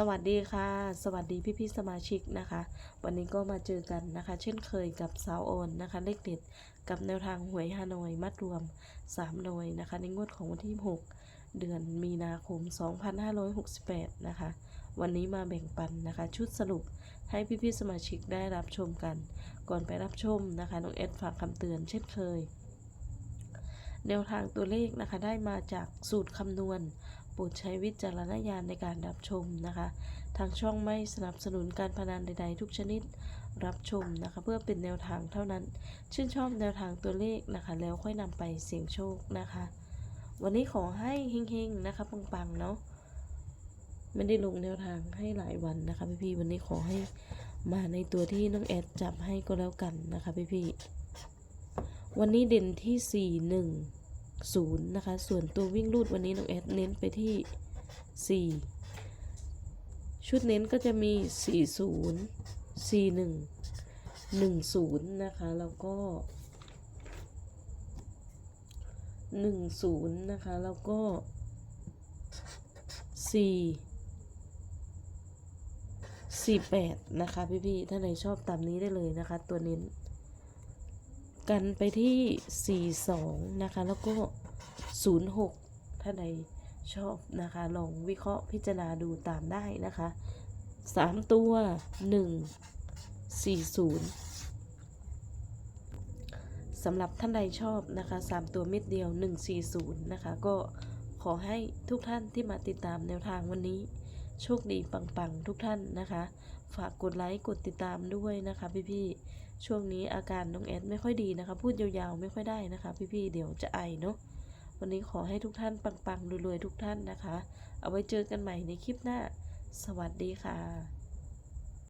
สวัสดีค่ะ สวัสดีพี่ๆสมาชิกนะคะ วันนี้ก็มาเจอกันนะคะ เช่นเคยกับสาวโอนนะคะ เลขเด็ดกับแนวทางหวยฮานอยมัดรวม3หน่วยนะคะ ในงวดของวันที่ 6 เดือนมีนาคม 2568 นะคะ วันนี้มาแบ่งปันนะคะ ชุดสรุปให้พี่ๆสมาชิกได้รับชมกัน ก่อนไปรับชมนะคะน้องเอดฝากคำเตือนเช่นเคยแนวทางตัวเลขนะคะได้มาจากสูตรคำนวณ โปรดใช้วิจารณญาณในการรับชมนะคะ ทางช่องไม่สนับสนุนการพนันใด ๆ ทุกชนิดรับชมนะคะ เพื่อเป็นแนวทางเท่านั้น ชื่นชอบแนวทางตัวเลขนะคะ แล้วค่อยนำไปเสี่ยงโชคนะคะ วันนี้ขอให้เฮงๆนะคะปังๆเนาะไม่ได้ลงแนวทางให้หลายวันนะคะพี่ๆวันนี้ขอให้มาในตัวที่น้องแอดจับให้ก็แล้วกันนะคะพี่ๆวันนี้เด่นที่สี่ห นึ่งศูนย์นะคะ ส่วนตัววิ่งรูดวันนี้น้องแอดเน้นไปที่สี่ชุดเน้นก็จะมีสี่ศูนย์สี่หนึ่งหนึ่งศูนย์นะคะ แล้วก็หนึ่งศูนย์นะคะ แล้วก็สี่สี่แปดนะคะ พี่ๆ ถ้าไหนชอบตามนี้ได้เลยนะคะ ตัวเน้น กันไปที่ 42 นะคะ แล้วก็ 06 ถ้าใดชอบนะคะ ลองวิเคราะห์พิจารณาดูตามได้นะคะ 3 ตัว 1 40สำหรับท่านใดชอบนะคะ 3 ตัวเม็ดเดียว 140 นะคะ ก็ขอให้ทุกท่านที่มาติดตามแนวทางวันนี้ โชคดีปังๆ ทุกท่านนะคะ ฝากกดไลค์กดติดตามด้วยนะคะพี่ๆช่วงนี้อาการน้องแอดไม่ค่อยดีนะคะ พูดยาวๆไม่ค่อยได้นะคะ พี่ๆเดี๋ยวจะไอเนาะวันนี้ขอให้ทุกท่านปังๆรวยๆทุกท่านนะคะ เอาไว้เจอกันใหม่ในคลิปหน้า สวัสดีค่ะ